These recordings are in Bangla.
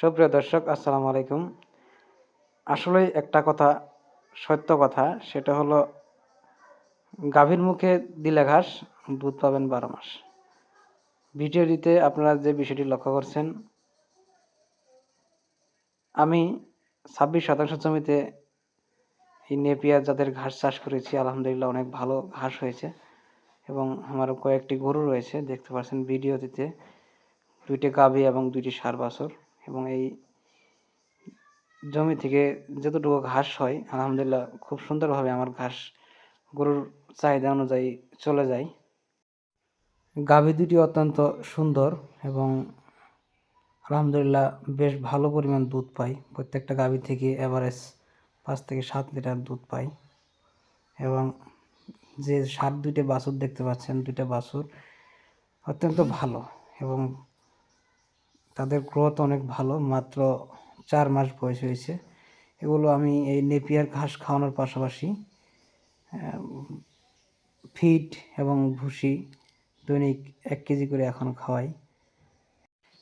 সুপ্রিয় দর্শক, আসসালামু আলাইকুম। আসলে একটা কথা, সত্য কথা, সেটা হলো গাভীর মুখে দিলে ঘাস, দুধ পাবেন বারো মাস। ভিডিওটিতে আপনারা যে বিষয়টি লক্ষ্য করছেন, আমি ছাব্বিশ শতাংশ জমিতে এই নেপিয়ার যাদের ঘাস চাষ করেছি। আলহামদুলিল্লাহ অনেক ভালো ঘাস হয়েছে এবং আমার কয়েকটি গরু রয়েছে, দেখতে পাচ্ছেন ভিডিওটিতে দুইটি গাভী এবং দুইটি সার বাছর। এবং এই জমি থেকে যতটুকু ঘাস হয়, আলহামদুলিল্লাহ খুব সুন্দরভাবে আমার ঘাস গরুর চাহিদা অনুযায়ী চলে যায়। গাভী দুটি অত্যন্ত সুন্দর এবং আলহামদুলিল্লাহ বেশ ভালো পরিমাণ দুধ পাই। প্রত্যেকটা গাভী থেকে অ্যাভারেজ পাঁচ থেকে সাত লিটার দুধ পাই এবং যে সার দুইটা বাছুর দেখতে পাচ্ছেন, দুইটা বাছুর অত্যন্ত ভালো এবং তাদের গ্রোথ অনেক ভালো, মাত্র চার মাস বয়স হয়েছে। এগুলো আমি এই নেপিয়ার ঘাস খাওয়ানোর পাশাপাশি ফিড এবং ভুসি দৈনিক এক কেজি করে এখন খাওয়াই।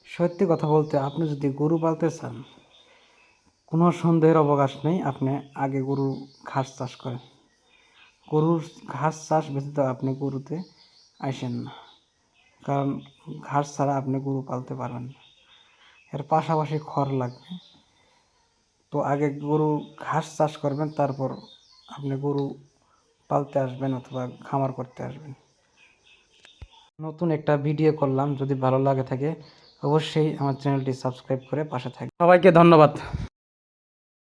সত্যি কথা বলতে আপনি যদি গরু পালতে চান, কোনো সন্দেহের অবকাশ নেই আপনি আগে গরু ঘাস চাষ করেন। গরুর ঘাস চাষ ব্যতীত আপনি গরুতে আসেন না। কারণ ঘাস ছাড়া আপনি গরু পালতে পারবেন না। এর পাশাপাশি খড় লাগবে। তো আগে গরু ঘাস চাষ করবেন, তারপর আপনি গরু পালতে আসবেন অথবা খামার করতে আসবেন। নতুন একটা ভিডিও করলাম, যদি ভালো লাগে থাকে, অবশ্যই আমার চ্যানেলটি সাবস্ক্রাইব করে পাশে থাকবে সবাইকে ধন্যবাদ।